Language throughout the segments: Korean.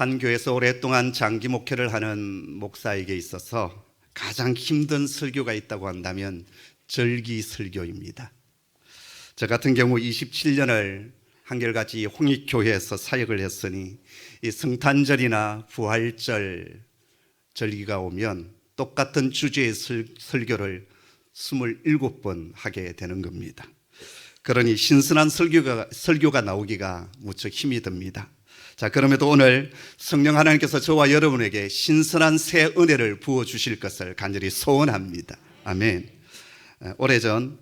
한 교회에서 오랫동안 장기 목회를 하는 목사에게 있어서 가장 힘든 설교가 있다고 한다면 절기 설교입니다. 저 같은 경우 27년을 한결같이 홍익교회에서 사역을 했으니 이 성탄절이나 부활절 절기가 오면 똑같은 주제의 설, 설교를 27번 하게 되는 겁니다. 그러니 신선한 설교가, 설교가 나오기가 무척 힘이 듭니다. 자, 그럼에도 오늘 성령 하나님께서 저와 여러분에게 신선한 새 은혜를 부어 주실 것을 간절히 소원합니다. 아멘. 에, 오래전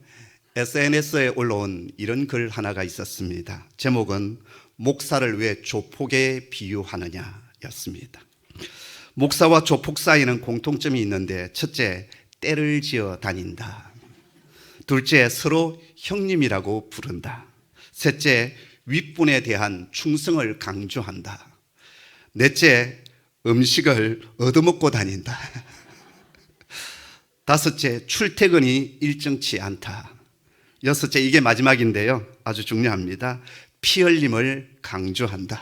SNS에 올라온 이런 글 하나가 있었습니다. 제목은 목사를 왜 조폭에 비유하느냐였습니다. 목사와 조폭 사이는 공통점이 있는데 첫째, 때를 지어 다닌다. 둘째, 서로 형님이라고 부른다. 셋째, 윗분에 대한 충성을 강조한다. 넷째, 음식을 얻어먹고 다닌다. 다섯째, 출퇴근이 일정치 않다. 여섯째, 이게 마지막인데요. 아주 중요합니다. 피 흘림을 강조한다.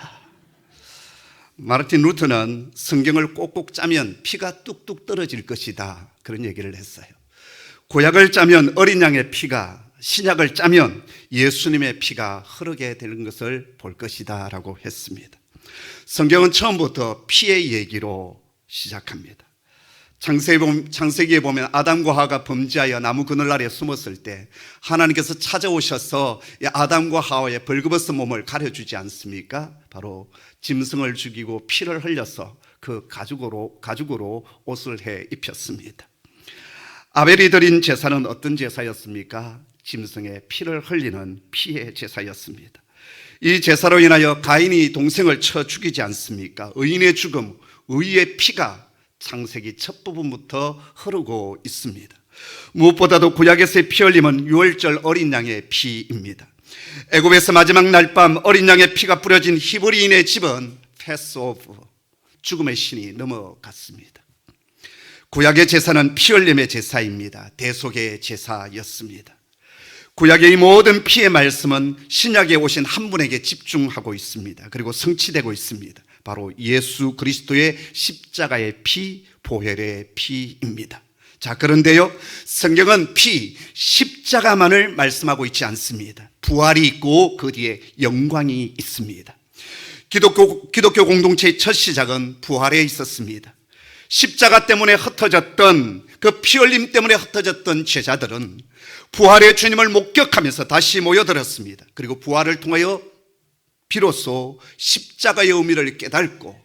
마르틴 루터는 성경을 꼭꼭 짜면 피가 뚝뚝 떨어질 것이다. 그런 얘기를 했어요. 구약을 짜면 어린 양의 피가, 신약을 짜면 예수님의 피가 흐르게 되는 것을 볼 것이다. 라고 했습니다. 성경은 처음부터 피의 얘기로 시작합니다. 창세기에 보면 아담과 하가 범죄하여 나무 그늘 아래 숨었을 때 하나님께서 찾아오셔서 아담과 하와의 벌거벗은 몸을 가려주지 않습니까? 바로 짐승을 죽이고 피를 흘려서 그 가죽으로 가죽으로 옷을 해 입혔습니다. 아벨이 드린 제사는 어떤 제사였습니까? 짐승의 피를 흘리는 피의 제사였습니다. 이 제사로 인하여 가인이 동생을 쳐 죽이지 않습니까? 의인의 죽음, 의의 피가 창세기 첫 부분부터 흐르고 있습니다. 무엇보다도 구약에서의 피 흘림은 유월절 어린 양의 피입니다. 애굽에서 마지막 날 밤 어린 양의 피가 뿌려진 히브리인의 집은 패스 오브 죽음의 신이 넘어갔습니다. 구약의 제사는 피 흘림의 제사입니다. 대속의 제사였습니다. 구약의 이 모든 피의 말씀은 신약에 오신 한 분에게 집중하고 있습니다. 그리고 성취되고 있습니다. 바로 예수 그리스도의 십자가의 피, 보혈의 피입니다. 자, 그런데요, 성경은 피, 십자가만을 말씀하고 있지 않습니다. 부활이 있고 그 뒤에 영광이 있습니다. 기독교, 기독교 공동체의 첫 시작은 부활에 있었습니다. 십자가 때문에 흩어졌던 그 피 흘림 때문에 흩어졌던 제자들은 부활의 주님을 목격하면서 다시 모여들었습니다. 그리고 부활을 통하여 비로소 십자가의 의미를 깨닫고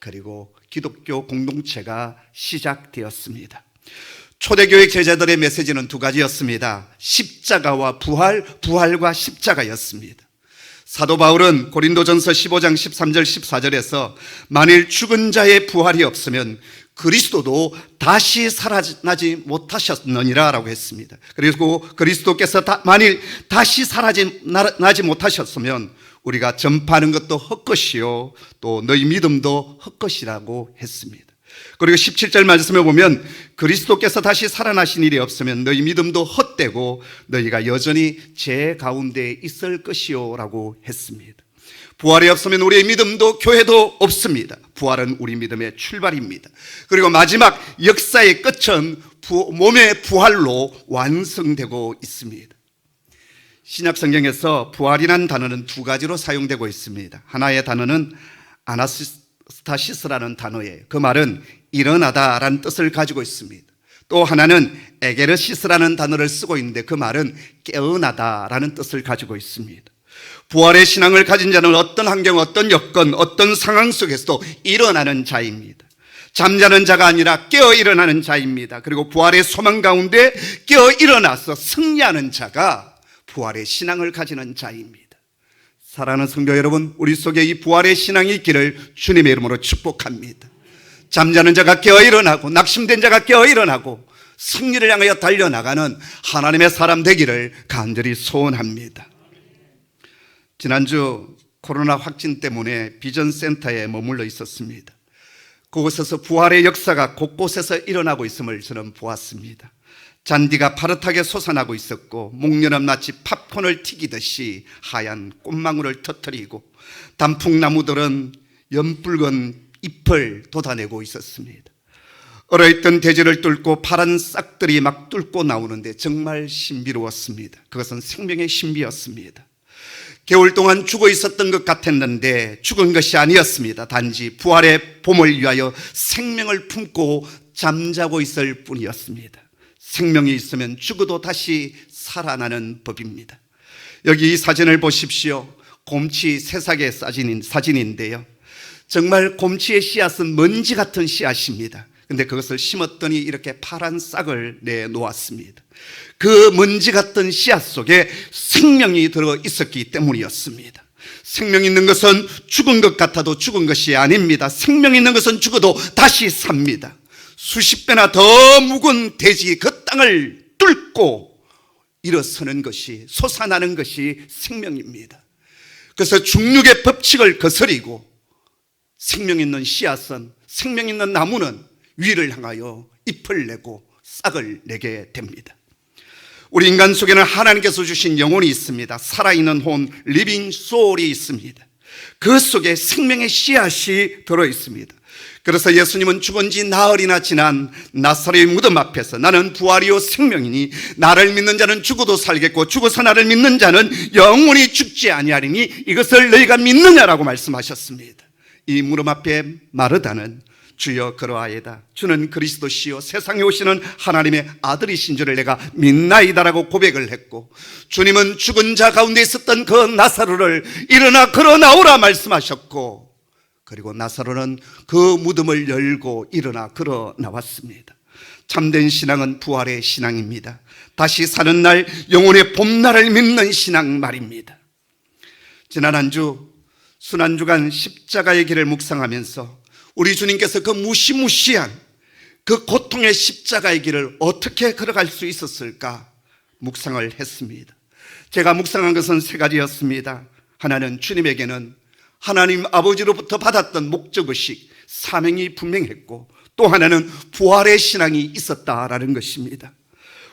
그리고 기독교 공동체가 시작되었습니다. 초대교회 제자들의 메시지는 두 가지였습니다. 십자가와 부활, 부활과 십자가였습니다. 사도 바울은 고린도전서 15장 13절 14절에서 만일 죽은 자의 부활이 없으면 그리스도도 다시 살아나지 못하셨느니라라고 했습니다. 그리고 그리스도께서 다, 만일 다시 살아나지 못하셨으면 우리가 전파하는 것도 헛것이요 또 너희 믿음도 헛것이라고 했습니다. 그리고 17절 말씀에 보면 그리스도께서 다시 살아나신 일이 없으면 너희 믿음도 헛되고 너희가 여전히 제 가운데 있을 것이요라고 했습니다. 부활이 없으면 우리의 믿음도 교회도 없습니다. 부활은 우리 믿음의 출발입니다. 그리고 마지막 역사의 끝은 부, 몸의 부활로 완성되고 있습니다. 신약 성경에서 부활이라는 단어는 두 가지로 사용되고 있습니다. 하나의 단어는 아나스타시스라는 단어예요. 그 말은 일어나다라는 뜻을 가지고 있습니다. 또 하나는 에게르시스라는 단어를 쓰고 있는데 그 말은 깨어나다라는 뜻을 가지고 있습니다. 부활의 신앙을 가진 자는 어떤 환경, 어떤 여건, 어떤 상황 속에서도 일어나는 자입니다. 잠자는 자가 아니라 깨어 일어나는 자입니다. 그리고 부활의 소망 가운데 깨어 일어나서 승리하는 자가 부활의 신앙을 가지는 자입니다. 사랑하는 성도 여러분, 우리 속에 이 부활의 신앙이 있기를 주님의 이름으로 축복합니다. 잠자는 자가 깨어 일어나고 낙심된 자가 깨어 일어나고 승리를 향하여 달려나가는 하나님의 사람 되기를 간절히 소원합니다. 지난주 코로나 확진 때문에 비전 센터에 머물러 있었습니다. 그곳에서 부활의 역사가 곳곳에서 일어나고 있음을 저는 보았습니다. 잔디가 파릇하게 솟아나고 있었고 목련은 마치 팝콘을 튀기듯이 하얀 꽃망울을 터뜨리고 단풍나무들은 연붉은 잎을 돋아내고 있었습니다. 얼어있던 대지를 뚫고 파란 싹들이 막 뚫고 나오는데 정말 신비로웠습니다. 그것은 생명의 신비였습니다. 겨울 동안 죽어 있었던 것 같았는데 죽은 것이 아니었습니다. 단지 부활의 봄을 위하여 생명을 품고 잠자고 있을 뿐이었습니다. 생명이 있으면 죽어도 다시 살아나는 법입니다. 여기 이 사진을 보십시오. 곰치 새싹의 사진인, 사진인데요. 정말 곰치의 씨앗은 먼지 같은 씨앗입니다. 근데 그것을 심었더니 이렇게 파란 싹을 내놓았습니다. 그 먼지 같은 씨앗 속에 생명이 들어 있었기 때문이었습니다. 생명 있는 것은 죽은 것 같아도 죽은 것이 아닙니다. 생명 있는 것은 죽어도 다시 삽니다. 수십 배나 더 묵은 돼지 그 땅을 뚫고 일어서는 것이 솟아나는 것이 생명입니다. 그래서 중력의 법칙을 거스리고 생명 있는 씨앗은 생명 있는 나무는 위를 향하여 잎을 내고 싹을 내게 됩니다. 우리 인간 속에는 하나님께서 주신 영혼이 있습니다. 살아있는 혼, 리빙 소울이 있습니다. 그 속에 생명의 씨앗이 들어 있습니다. 그래서 예수님은 죽은 지 나흘이나 지난 나사렛의 무덤 앞에서 나는 부활이요 생명이니 나를 믿는 자는 죽어도 살겠고 죽어서 나를 믿는 자는 영원히 죽지 아니하리니 이것을 너희가 믿느냐라고 말씀하셨습니다. 이 무덤 앞에 마르다는 주여 그러하이다. 주는 그리스도시요 세상에 오시는 하나님의 아들이신 줄을 내가 믿나이다라고 고백을 했고 주님은 죽은 자 가운데 있었던 그 나사로를 일어나 걸어 나오라 말씀하셨고 그리고 나사로는 그 무덤을 열고 일어나 걸어 나왔습니다. 참된 신앙은 부활의 신앙입니다. 다시 사는 날 영혼의 봄날을 믿는 신앙 말입니다. 지난 한 주 순환주간 십자가의 길을 묵상하면서 우리 주님께서 그 무시무시한 그 고통의 십자가의 길을 어떻게 걸어갈 수 있었을까 묵상을 했습니다. 제가 묵상한 것은 세 가지였습니다. 하나는 주님에게는 하나님 아버지로부터 받았던 목적의식, 사명이 분명했고 또 하나는 부활의 신앙이 있었다라는 것입니다.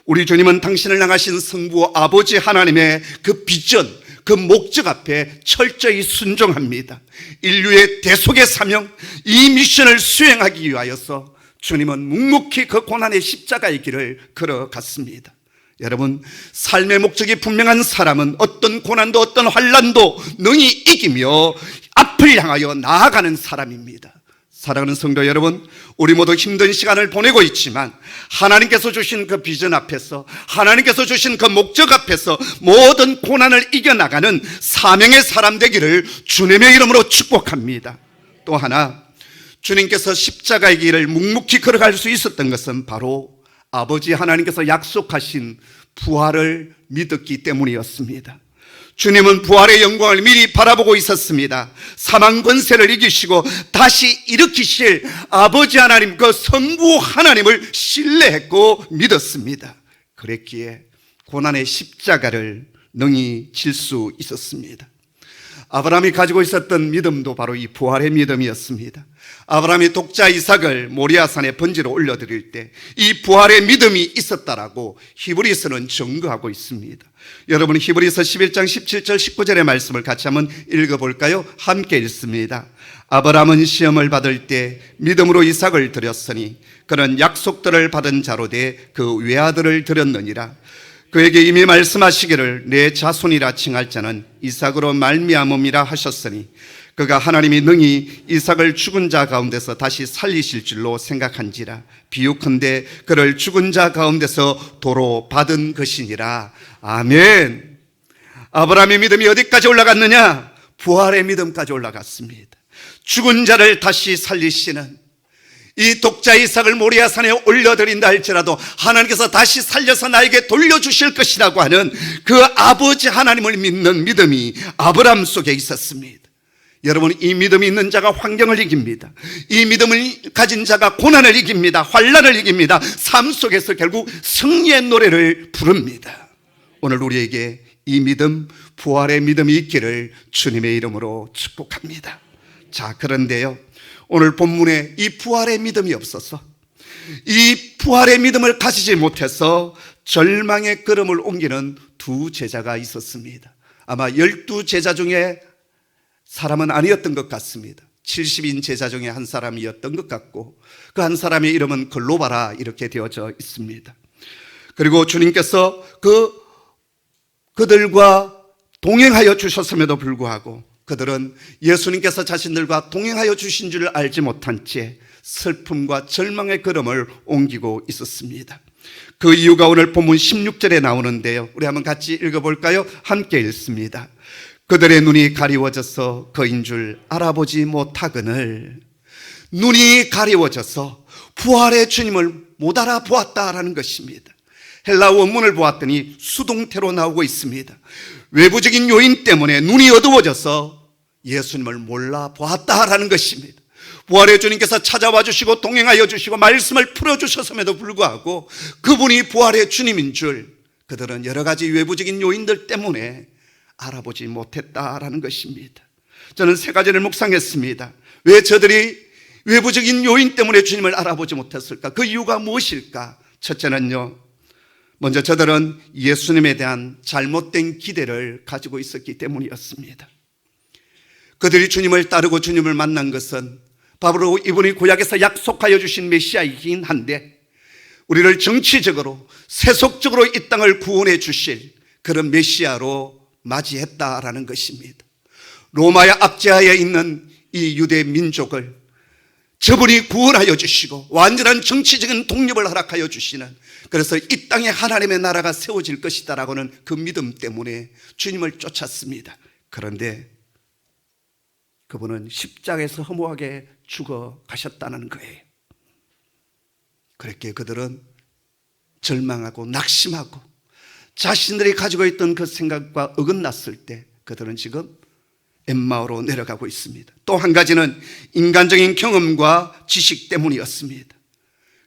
우리 주님은 당신을 향하신 성부 아버지 하나님의 그 비전, 그 목적 앞에 철저히 순종합니다. 인류의 대속의 사명, 이 미션을 수행하기 위하여서 주님은 묵묵히 그 고난의 십자가의 길을 걸어갔습니다. 여러분, 삶의 목적이 분명한 사람은 어떤 고난도 어떤 환란도 능히 이기며 앞을 향하여 나아가는 사람입니다. 사랑하는 성도 여러분, 우리 모두 힘든 시간을 보내고 있지만 하나님께서 주신 그 비전 앞에서 하나님께서 주신 그 목적 앞에서 모든 고난을 이겨나가는 사명의 사람 되기를 주님의 이름으로 축복합니다. 또 하나, 주님께서 십자가의 길을 묵묵히 걸어갈 수 있었던 것은 바로 아버지 하나님께서 약속하신 부활을 믿었기 때문이었습니다. 주님은 부활의 영광을 미리 바라보고 있었습니다. 사망 권세를 이기시고 다시 일으키실 아버지 하나님 그 성부 하나님을 신뢰했고 믿었습니다. 그랬기에 고난의 십자가를 능히 질 수 있었습니다. 아브라함이 가지고 있었던 믿음도 바로 이 부활의 믿음이었습니다. 아브라함이 독자 이삭을 모리아산에 번지로 올려드릴 때 이 부활의 믿음이 있었다라고 히브리서는 증거하고 있습니다. 여러분 히브리서 11장 17절 19절의 말씀을 같이 한번 읽어볼까요? 함께 읽습니다. 아브라함은 시험을 받을 때 믿음으로 이삭을 드렸으니 그는 약속들을 받은 자로 돼 그 외아들을 드렸느니라. 그에게 이미 말씀하시기를 내 자손이라 칭할 자는 이삭으로 말미암음이라 하셨으니 그가 하나님이 능히 이삭을 죽은 자 가운데서 다시 살리실 줄로 생각한지라 비유컨대 그를 죽은 자 가운데서 도로 받은 것이니라. 아멘. 아브라함의 믿음이 어디까지 올라갔느냐? 부활의 믿음까지 올라갔습니다. 죽은 자를 다시 살리시는 이 독자 이삭을 모리아 산에 올려드린다 할지라도 하나님께서 다시 살려서 나에게 돌려주실 것이라고 하는 그 아버지 하나님을 믿는 믿음이 아브람 속에 있었습니다. 여러분 이 믿음이 있는 자가 환경을 이깁니다. 이 믿음을 가진 자가 고난을 이깁니다. 환란을 이깁니다. 삶 속에서 결국 승리의 노래를 부릅니다. 오늘 우리에게 이 믿음, 부활의 믿음이 있기를 주님의 이름으로 축복합니다. 자, 그런데요. 오늘 본문에 이 부활의 믿음이 없어서 이 부활의 믿음을 가지지 못해서 절망의 걸음을 옮기는 두 제자가 있었습니다. 아마 열두 제자 중에 사람은 아니었던 것 같습니다. 70인 제자 중에 한 사람이었던 것 같고 그 한 사람의 이름은 글로바라 이렇게 되어져 있습니다. 그리고 주님께서 그 그들과 동행하여 주셨음에도 불구하고 그들은 예수님께서 자신들과 동행하여 주신 줄 알지 못한 채 슬픔과 절망의 걸음을 옮기고 있었습니다. 그 이유가 오늘 본문 16절에 나오는데요. 우리 한번 같이 읽어볼까요? 함께 읽습니다. 그들의 눈이 가리워져서 그인 줄 알아보지 못하거늘 눈이 가리워져서 부활의 주님을 못 알아보았다라는 것입니다. 헬라 원문을 보았더니 수동태로 나오고 있습니다. 외부적인 요인 때문에 눈이 어두워져서 예수님을 몰라 보았다라는 것입니다. 부활의 주님께서 찾아와 주시고 동행하여 주시고 말씀을 풀어 주셨음에도 불구하고 그분이 부활의 주님인 줄 그들은 여러 가지 외부적인 요인들 때문에 알아보지 못했다라는 것입니다. 저는 세 가지를 묵상했습니다. 왜 저들이 외부적인 요인 때문에 주님을 알아보지 못했을까? 그 이유가 무엇일까? 첫째는요, 먼저 저들은 예수님에 대한 잘못된 기대를 가지고 있었기 때문이었습니다. 그들이 주님을 따르고 주님을 만난 것은 바로 이분이 구약에서 약속하여 주신 메시아이긴 한데 우리를 정치적으로 세속적으로 이 땅을 구원해 주실 그런 메시아로 맞이했다라는 것입니다. 로마의 압제하에 있는 이 유대 민족을 저분이 구원하여 주시고 완전한 정치적인 독립을 허락하여 주시는 그래서 이 땅에 하나님의 나라가 세워질 것이다라고는 그 믿음 때문에 주님을 쫓았습니다. 그런데 그분은 십자가에서 허무하게 죽어 가셨다는 거예요. 그렇게 그들은 절망하고 낙심하고 자신들이 가지고 있던 그 생각과 어긋났을 때 그들은 지금 엠마오로 내려가고 있습니다. 또 한 가지는 인간적인 경험과 지식 때문이었습니다.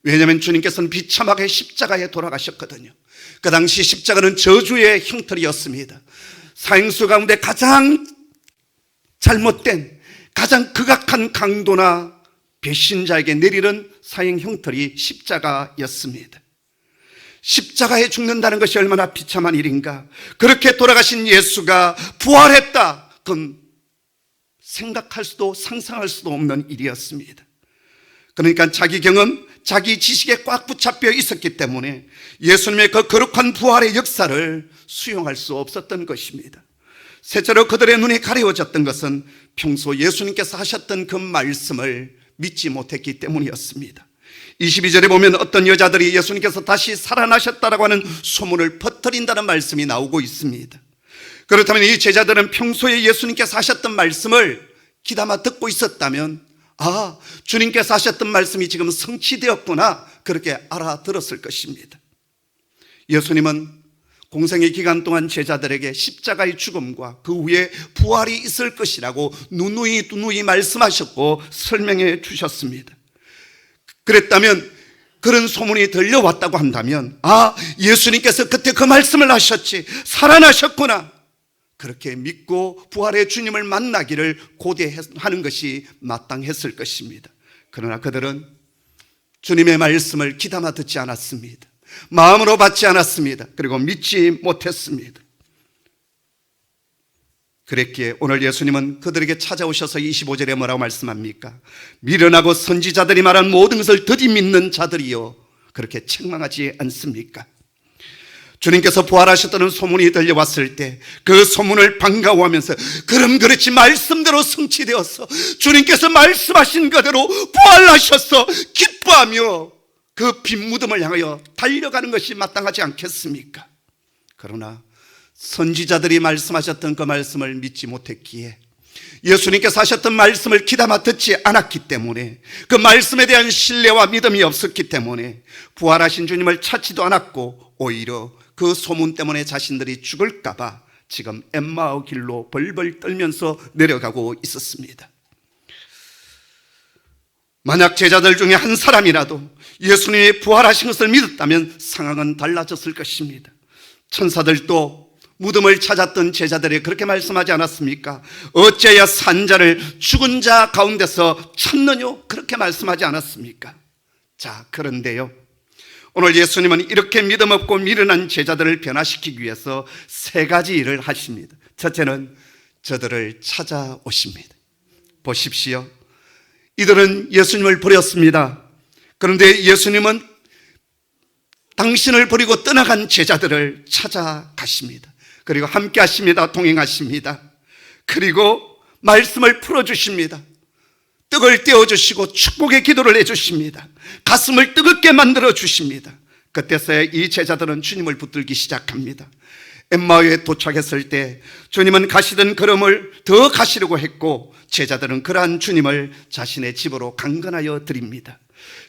왜냐하면 주님께서는 비참하게 십자가에 돌아가셨거든요. 그 당시 십자가는 저주의 형틀이었습니다. 사형수 가운데 가장 잘못된 가장 극악한 강도나 배신자에게 내리는 사형 형틀이 십자가였습니다. 십자가에 죽는다는 것이 얼마나 비참한 일인가. 그렇게 돌아가신 예수가 부활했다. 그건 생각할 수도 상상할 수도 없는 일이었습니다. 그러니까 자기 경험, 자기 지식에 꽉 붙잡혀 있었기 때문에 예수님의 그 거룩한 부활의 역사를 수용할 수 없었던 것입니다. 셋째로 그들의 눈이 가려워졌던 것은 평소 예수님께서 하셨던 그 말씀을 믿지 못했기 때문이었습니다. 22절에 보면 어떤 여자들이 예수님께서 다시 살아나셨다라고 하는 소문을 퍼뜨린다는 말씀이 나오고 있습니다. 그렇다면 이 제자들은 평소에 예수님께서 하셨던 말씀을 귀담아 듣고 있었다면 아, 주님께서 하셨던 말씀이 지금 성취되었구나. 그렇게 알아들었을 것입니다. 예수님은 공생의 기간 동안 제자들에게 십자가의 죽음과 그 후에 부활이 있을 것이라고 누누이 누누이 말씀하셨고 설명해 주셨습니다. 그랬다면 그런 소문이 들려왔다고 한다면 아 예수님께서 그때 그 말씀을 하셨지 살아나셨구나 그렇게 믿고 부활의 주님을 만나기를 고대하는 것이 마땅했을 것입니다. 그러나 그들은 주님의 말씀을 귀담아 듣지 않았습니다. 마음으로 받지 않았습니다. 그리고 믿지 못했습니다. 그랬기에 오늘 예수님은 그들에게 찾아오셔서 25절에 뭐라고 말씀합니까? 미련하고 선지자들이 말한 모든 것을 더디 믿는 자들이요. 그렇게 책망하지 않습니까? 주님께서 부활하셨다는 소문이 들려왔을 때 그 소문을 반가워하면서 그럼 그렇지 말씀대로 성취되었어. 주님께서 말씀하신 그대로 부활하셨어. 기뻐하며 그 빈 무덤을 향하여 달려가는 것이 마땅하지 않겠습니까? 그러나 선지자들이 말씀하셨던 그 말씀을 믿지 못했기에 예수님께서 하셨던 말씀을 귀담아 듣지 않았기 때문에 그 말씀에 대한 신뢰와 믿음이 없었기 때문에 부활하신 주님을 찾지도 않았고 오히려 그 소문 때문에 자신들이 죽을까봐 지금 엠마오 길로 벌벌 떨면서 내려가고 있었습니다. 만약 제자들 중에 한 사람이라도 예수님이 부활하신 것을 믿었다면 상황은 달라졌을 것입니다. 천사들도 무덤을 찾았던 제자들이 그렇게 말씀하지 않았습니까? 어째야 산자를 죽은 자 가운데서 찾느뇨? 그렇게 말씀하지 않았습니까? 자, 그런데요. 오늘 예수님은 이렇게 믿음 없고 미련한 제자들을 변화시키기 위해서 세 가지 일을 하십니다. 첫째는 저들을 찾아오십니다. 보십시오. 이들은 예수님을 버렸습니다. 그런데 예수님은 당신을 버리고 떠나간 제자들을 찾아가십니다. 그리고 함께 하십니다. 동행하십니다. 그리고 말씀을 풀어주십니다. 떡을 떼어주시고 축복의 기도를 해주십니다. 가슴을 뜨겁게 만들어 주십니다. 그때서야 이 제자들은 주님을 붙들기 시작합니다. 엠마오에 도착했을 때 주님은 가시던 걸음을 더 가시려고 했고 제자들은 그러한 주님을 자신의 집으로 강건하여 드립니다.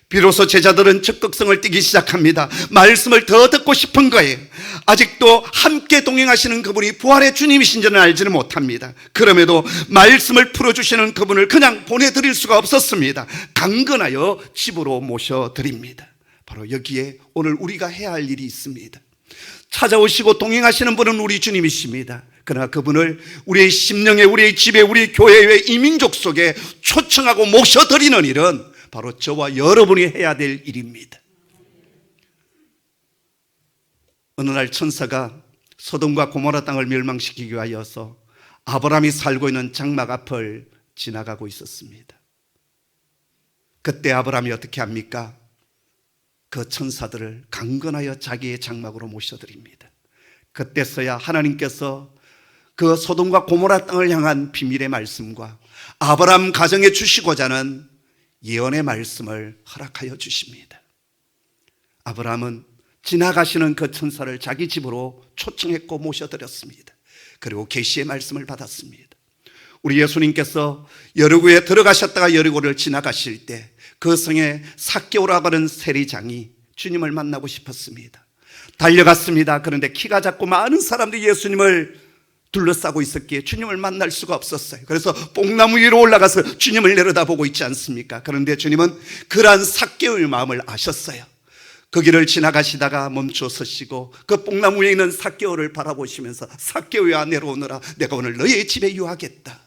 비로소 제자들은 적극성을 띠기 시작합니다. 말씀을 더 듣고 싶은 거예요. 아직도 함께 동행하시는 그분이 부활의 주님이신지는 알지는 못합니다. 그럼에도 말씀을 풀어주시는 그분을 그냥 보내드릴 수가 없었습니다. 강건하여 집으로 모셔드립니다. 바로 여기에 오늘 우리가 해야 할 일이 있습니다. 찾아오시고 동행하시는 분은 우리 주님이십니다. 그러나 그분을 우리의 심령에, 우리의 집에, 우리 교회에, 이 민족 속에 초청하고 모셔드리는 일은 바로 저와 여러분이 해야 될 일입니다. 어느 날 천사가 소돔과 고모라 땅을 멸망시키기 위하여서 아브라함이 살고 있는 장막 앞을 지나가고 있었습니다. 그때 아브라함이 어떻게 합니까? 그 천사들을 강건하여 자기의 장막으로 모셔드립니다. 그때서야 하나님께서 그 소돔과 고모라 땅을 향한 비밀의 말씀과 아브라함 가정에 주시고자 하는 예언의 말씀을 허락하여 주십니다. 아브라함은 지나가시는 그 천사를 자기 집으로 초청했고 모셔드렸습니다. 그리고 계시의 말씀을 받았습니다. 우리 예수님께서 여리고에 들어가셨다가 여리고를 지나가실 때 그 성에 사개오라고 하는 세리장이 주님을 만나고 싶었습니다. 달려갔습니다. 그런데 키가 작고 많은 사람들이 예수님을 둘러싸고 있었기에 주님을 만날 수가 없었어요. 그래서 뽕나무 위로 올라가서 주님을 내려다보고 있지 않습니까? 그런데 주님은 그러한 사개오의 마음을 아셨어요. 그 길을 지나가시다가 멈춰 서시고 그 뽕나무 위에 있는 사개오를 바라보시면서 사개오야 내려오너라 내가 오늘 너의 집에 유하겠다.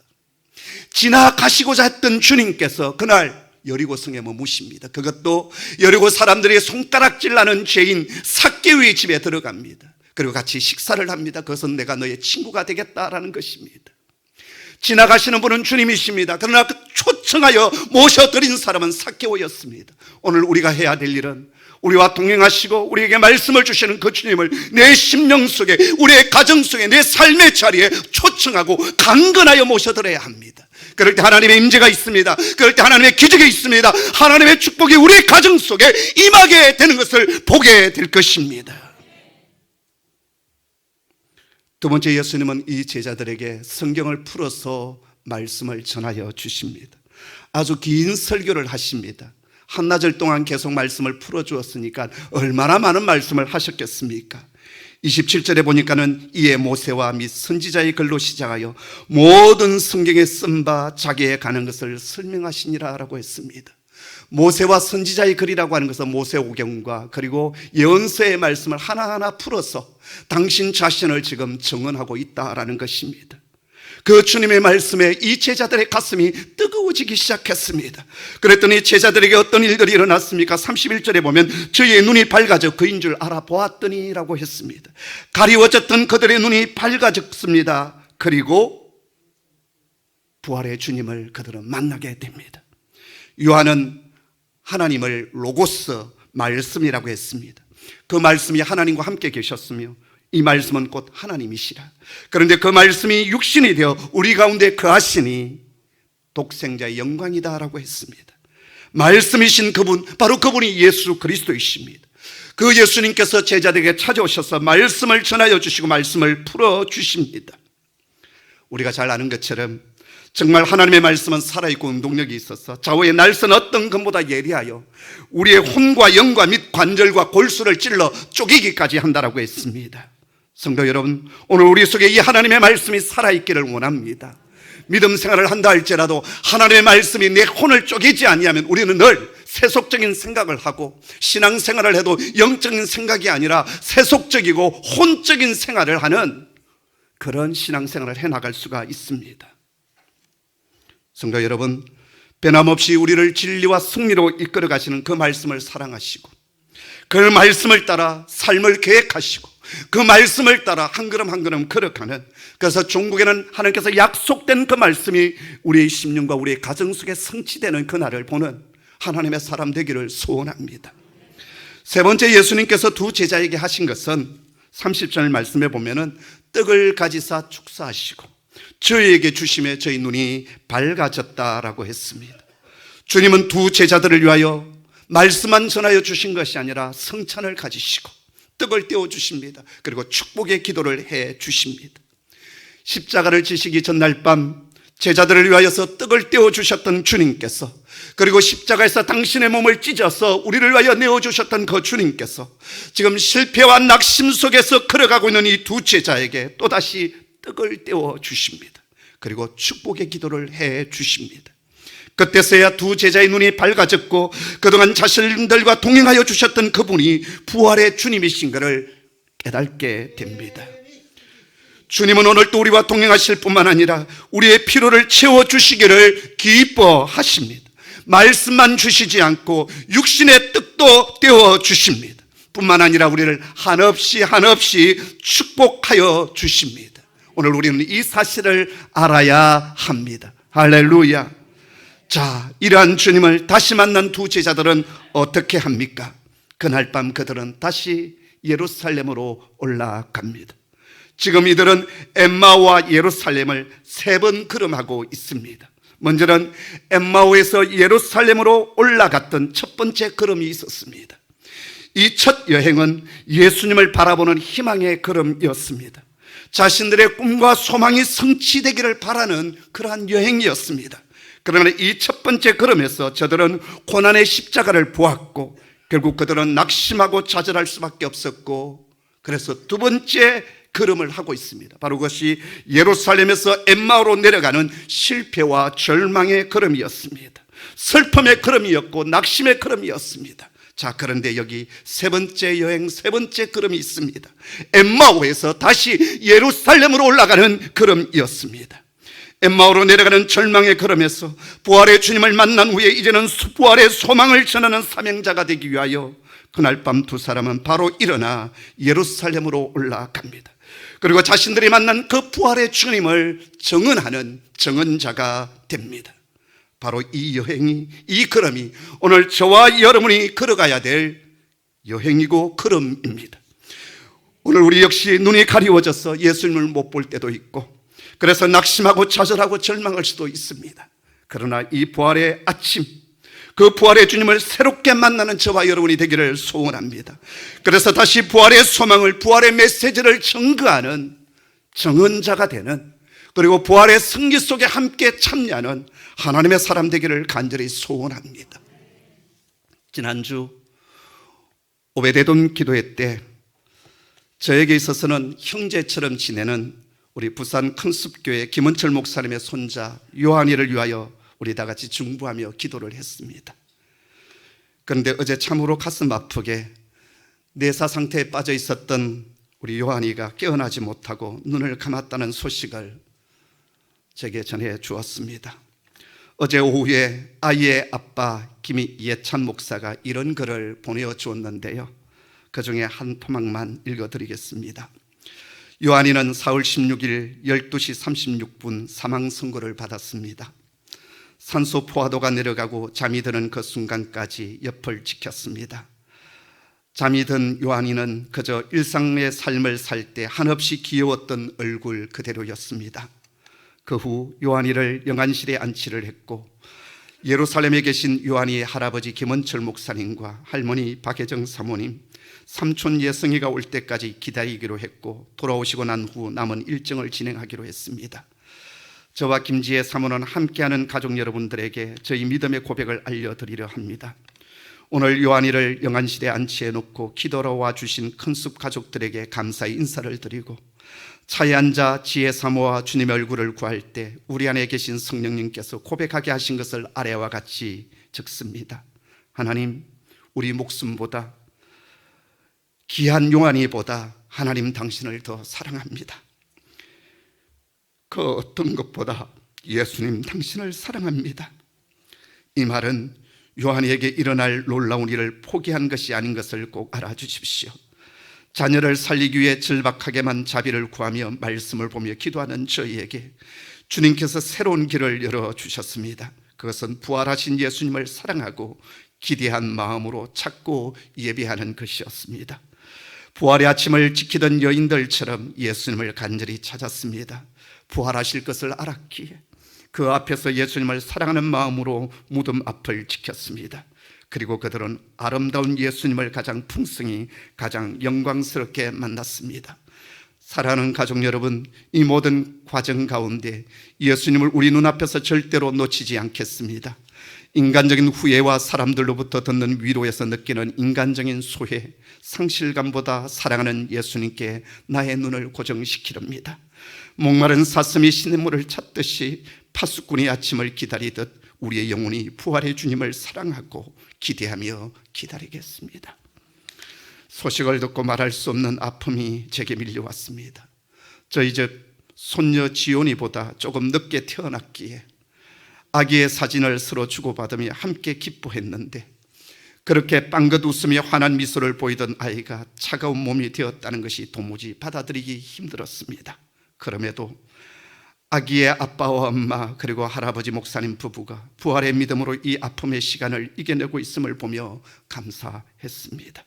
지나가시고자 했던 주님께서 그날 여리고성에 머무십니다. 그것도 여리고 사람들이 손가락질 나는 죄인 사개오의 집에 들어갑니다. 그리고 같이 식사를 합니다. 그것은 내가 너의 친구가 되겠다라는 것입니다. 지나가시는 분은 주님이십니다. 그러나 그 초청하여 모셔드린 사람은 사개오였습니다. 오늘 우리가 해야 될 일은 우리와 동행하시고 우리에게 말씀을 주시는 그 주님을 내 심령 속에 우리의 가정 속에 내 삶의 자리에 초청하고 강건하여 모셔드려야 합니다. 그럴 때 하나님의 임재가 있습니다. 그럴 때 하나님의 기적이 있습니다. 하나님의 축복이 우리 가정 속에 임하게 되는 것을 보게 될 것입니다. 두 번째 예수님은 이 제자들에게 성경을 풀어서 말씀을 전하여 주십니다. 아주 긴 설교를 하십니다. 한나절 동안 계속 말씀을 풀어 주었으니까 얼마나 많은 말씀을 하셨겠습니까? 27절에 보니까는 이에 모세와 및 선지자의 글로 시작하여 모든 성경에 쓴 바 자기에 가는 것을 설명하시니라라고 했습니다. 모세와 선지자의 글이라고 하는 것은 모세오경과 그리고 예언서의 말씀을 하나하나 풀어서 당신 자신을 지금 증언하고 있다라는 것입니다. 그 주님의 말씀에 이 제자들의 가슴이 뜨거워지기 시작했습니다. 그랬더니 제자들에게 어떤 일들이 일어났습니까? 31절에 보면 저희의 눈이 밝아져 그인 줄 알아보았더니라고 했습니다. 가리워졌던 그들의 눈이 밝아졌습니다. 그리고 부활의 주님을 그들은 만나게 됩니다. 요한은 하나님을 로고스 말씀이라고 했습니다. 그 말씀이 하나님과 함께 계셨으며 이 말씀은 곧 하나님이시라. 그런데 그 말씀이 육신이 되어 우리 가운데 거하시니 독생자의 영광이다라고 했습니다. 말씀이신 그분, 바로 그분이 예수 그리스도이십니다. 그 예수님께서 제자들에게 찾아오셔서 말씀을 전하여 주시고 말씀을 풀어 주십니다. 우리가 잘 아는 것처럼 정말 하나님의 말씀은 살아있고 운동력이 있어서 좌우의 날선 어떤 것보다 예리하여 우리의 혼과 영과 및 관절과 골수를 찔러 쪼개기까지 한다라고 했습니다. 성도 여러분, 오늘 우리 속에 이 하나님의 말씀이 살아있기를 원합니다. 믿음 생활을 한다 할지라도 하나님의 말씀이 내 혼을 쪼개지 아니하면 우리는 늘 세속적인 생각을 하고 신앙 생활을 해도 영적인 생각이 아니라 세속적이고 혼적인 생활을 하는 그런 신앙 생활을 해 나갈 수가 있습니다. 성도 여러분, 변함없이 우리를 진리와 승리로 이끌어 가시는 그 말씀을 사랑하시고 그 말씀을 따라 삶을 계획하시고 그 말씀을 따라 한 걸음 한 걸음 걸어가는 그래서 종국에는 하나님께서 약속된 그 말씀이 우리의 심령과 우리의 가정 속에 성취되는 그날을 보는 하나님의 사람 되기를 소원합니다. 세 번째 예수님께서 두 제자에게 하신 것은 30절 말씀에 보면은 떡을 가지사 축사하시고 저희에게 주심에 저희 눈이 밝아졌다라고 했습니다. 주님은 두 제자들을 위하여 말씀만 전하여 주신 것이 아니라 성찬을 가지시고 떡을 떼어 주십니다. 그리고 축복의 기도를 해 주십니다. 십자가를 지시기 전날 밤 제자들을 위하여서 떡을 떼어 주셨던 주님께서 그리고 십자가에서 당신의 몸을 찢어서 우리를 위하여 내어 주셨던 그 주님께서 지금 실패와 낙심 속에서 걸어가고 있는 이 두 제자에게 또다시 떡을 떼어 주십니다. 그리고 축복의 기도를 해 주십니다. 그때서야 두 제자의 눈이 밝아졌고 그동안 자신들과 동행하여 주셨던 그분이 부활의 주님이신 것을 깨닫게 됩니다. 주님은 오늘 또 우리와 동행하실 뿐만 아니라 우리의 피로를 채워 주시기를 기뻐하십니다. 말씀만 주시지 않고 육신의 뜻도 떼어 주십니다. 뿐만 아니라 우리를 한없이 한없이 축복하여 주십니다. 오늘 우리는 이 사실을 알아야 합니다. 할렐루야. 자, 이러한 주님을 다시 만난 두 제자들은 어떻게 합니까? 그날 밤 그들은 다시 예루살렘으로 올라갑니다. 지금 이들은 엠마오와 예루살렘을 세 번 걸음하고 있습니다. 먼저는 엠마오에서 예루살렘으로 올라갔던 첫 번째 걸음이 있었습니다. 이 첫 여행은 예수님을 바라보는 희망의 걸음이었습니다. 자신들의 꿈과 소망이 성취되기를 바라는 그러한 여행이었습니다. 그러나 이 첫 번째 걸음에서 저들은 고난의 십자가를 보았고 결국 그들은 낙심하고 좌절할 수밖에 없었고 그래서 두 번째 걸음을 하고 있습니다. 바로 그것이 예루살렘에서 엠마오로 내려가는 실패와 절망의 걸음이었습니다. 슬픔의 걸음이었고 낙심의 걸음이었습니다. 자, 그런데 여기 세 번째 여행, 세 번째 걸음이 있습니다. 엠마오에서 다시 예루살렘으로 올라가는 걸음이었습니다. 엠마오로 내려가는 절망의 걸음에서 부활의 주님을 만난 후에 이제는 부활의 소망을 전하는 사명자가 되기 위하여 그날 밤 두 사람은 바로 일어나 예루살렘으로 올라갑니다. 그리고 자신들이 만난 그 부활의 주님을 정언하는 정언자가 됩니다. 바로 이 여행이, 이 걸음이 오늘 저와 여러분이 걸어가야 될 여행이고 걸음입니다. 오늘 우리 역시 눈이 가리워져서 예수님을 못 볼 때도 있고 그래서 낙심하고 좌절하고 절망할 수도 있습니다. 그러나 이 부활의 아침, 그 부활의 주님을 새롭게 만나는 저와 여러분이 되기를 소원합니다. 그래서 다시 부활의 소망을, 부활의 메시지를 증거하는 정언자가 되는 그리고 부활의 승리 속에 함께 참여하는 하나님의 사람 되기를 간절히 소원합니다. 지난주 오베데돔 기도회 때 저에게 있어서는 형제처럼 지내는 우리 부산 큰숲교회 김원철 목사님의 손자 요한이를 위하여 우리 다 같이 중부하며 기도를 했습니다. 그런데 어제 참으로 가슴 아프게 내사 상태에 빠져 있었던 우리 요한이가 깨어나지 못하고 눈을 감았다는 소식을 제게 전해 주었습니다. 어제 오후에 아이의 아빠 김예찬 목사가 이런 글을 보내어 주었는데요. 그 중에 한 토막만 읽어 드리겠습니다. 요한이는 4월 16일 12시 36분 사망 선고를 받았습니다. 산소 포화도가 내려가고 잠이 드는 그 순간까지 옆을 지켰습니다. 잠이 든 요한이는 그저 일상의 삶을 살 때 한없이 귀여웠던 얼굴 그대로였습니다. 그 후 요한이를 영안실에 안치를 했고 예루살렘에 계신 요한이의 할아버지 김원철 목사님과 할머니 박혜정 사모님, 삼촌 예성이가 올 때까지 기다리기로 했고 돌아오시고 난 후 남은 일정을 진행하기로 했습니다. 저와 김지혜 사모는 함께하는 가족 여러분들에게 저희 믿음의 고백을 알려드리려 합니다. 오늘 요한이를 영안실에 안치해 놓고 기도로 와 주신 큰숲 가족들에게 감사의 인사를 드리고 차에 앉아 지혜 사모와 주님의 얼굴을 구할 때 우리 안에 계신 성령님께서 고백하게 하신 것을 아래와 같이 적습니다. 하나님, 우리 목숨보다 귀한 용안이보다 하나님 당신을 더 사랑합니다. 그 어떤 것보다 예수님 당신을 사랑합니다. 이 말은 요한에게 일어날 놀라운 일을 포기한 것이 아닌 것을 꼭 알아주십시오. 자녀를 살리기 위해 절박하게만 자비를 구하며 말씀을 보며 기도하는 저희에게 주님께서 새로운 길을 열어 주셨습니다. 그것은 부활하신 예수님을 사랑하고 기대한 마음으로 찾고 예배하는 것이었습니다. 부활의 아침을 지키던 여인들처럼 예수님을 간절히 찾았습니다. 부활하실 것을 알았기에 그 앞에서 예수님을 사랑하는 마음으로 무덤 앞을 지켰습니다. 그리고 그들은 아름다운 예수님을 가장 풍성히 가장 영광스럽게 만났습니다. 사랑하는 가족 여러분, 이 모든 과정 가운데 예수님을 우리 눈앞에서 절대로 놓치지 않겠습니다. 인간적인 후회와 사람들로부터 듣는 위로에서 느끼는 인간적인 소회, 상실감보다 사랑하는 예수님께 나의 눈을 고정시키렵니다. 목마른 사슴이 시냇물을 찾듯이 파수꾼이 아침을 기다리듯 우리의 영혼이 부활의 주님을 사랑하고 기대하며 기다리겠습니다. 소식을 듣고 말할 수 없는 아픔이 제게 밀려왔습니다. 저희 집 손녀 지온이보다 조금 늦게 태어났기에 아기의 사진을 서로 주고받으며 함께 기뻐했는데 그렇게 빵긋 웃으며 환한 미소를 보이던 아이가 차가운 몸이 되었다는 것이 도무지 받아들이기 힘들었습니다. 그럼에도 아기의 아빠와 엄마 그리고 할아버지 목사님 부부가 부활의 믿음으로 이 아픔의 시간을 이겨내고 있음을 보며 감사했습니다.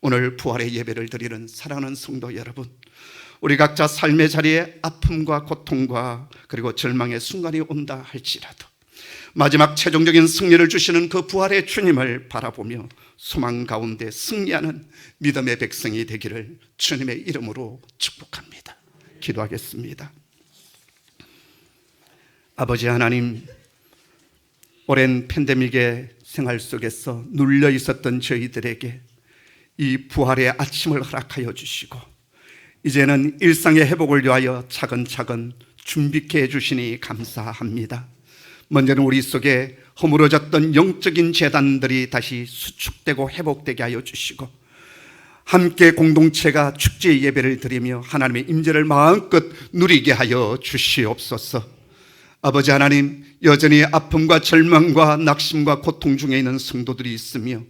오늘 부활의 예배를 드리는 사랑하는 성도 여러분, 우리 각자 삶의 자리에 아픔과 고통과 그리고 절망의 순간이 온다 할지라도 마지막 최종적인 승리를 주시는 그 부활의 주님을 바라보며 소망 가운데 승리하는 믿음의 백성이 되기를 주님의 이름으로 축복합니다. 기도하겠습니다. 아버지 하나님, 오랜 팬데믹의 생활 속에서 눌려 있었던 저희들에게 이 부활의 아침을 허락하여 주시고 이제는 일상의 회복을 위하여 차근차근 준비케 해주시니 감사합니다. 먼저는 우리 속에 허물어졌던 영적인 재단들이 다시 수축되고 회복되게 하여 주시고 함께 공동체가 축제 예배를 드리며 하나님의 임재를 마음껏 누리게 하여 주시옵소서. 아버지 하나님, 여전히 아픔과 절망과 낙심과 고통 중에 있는 성도들이 있으며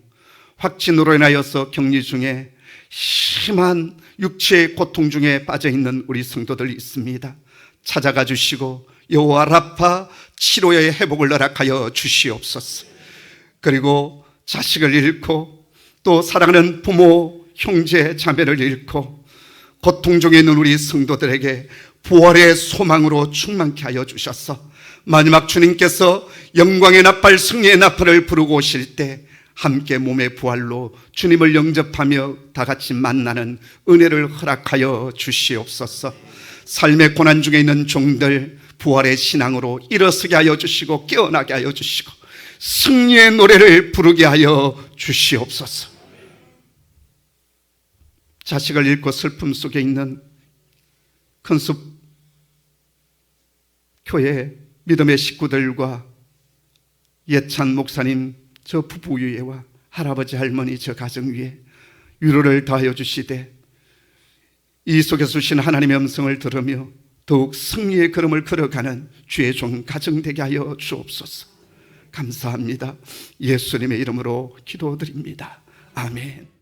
확진으로 인하여서 격리 중에 심한 육체의 고통 중에 빠져 있는 우리 성도들이 있습니다. 찾아가 주시고 여호와 라파 치료의 회복을 허락하여 주시옵소서. 그리고 자식을 잃고 또 사랑하는 부모, 형제, 자매를 잃고 고통 중에 있는 우리 성도들에게 부활의 소망으로 충만케 하여 주셔서 마지막 주님께서 영광의 나팔 승리의 나팔을 부르고 오실 때 함께 몸의 부활로 주님을 영접하며 다 같이 만나는 은혜를 허락하여 주시옵소서. 삶의 고난 중에 있는 종들 부활의 신앙으로 일어서게 하여 주시고 깨어나게 하여 주시고 승리의 노래를 부르게 하여 주시옵소서. 자식을 잃고 슬픔 속에 있는 큰숲 교회 믿음의 식구들과 예찬 목사님 저 부부 위에와 할아버지 할머니 저 가정 위에 위로를 더하여 주시되 이 속에서 주신 하나님의 음성을 들으며 더욱 승리의 걸음을 걸어가는 주의 종 가정 되게 하여 주옵소서. 감사합니다. 예수님의 이름으로 기도드립니다. 아멘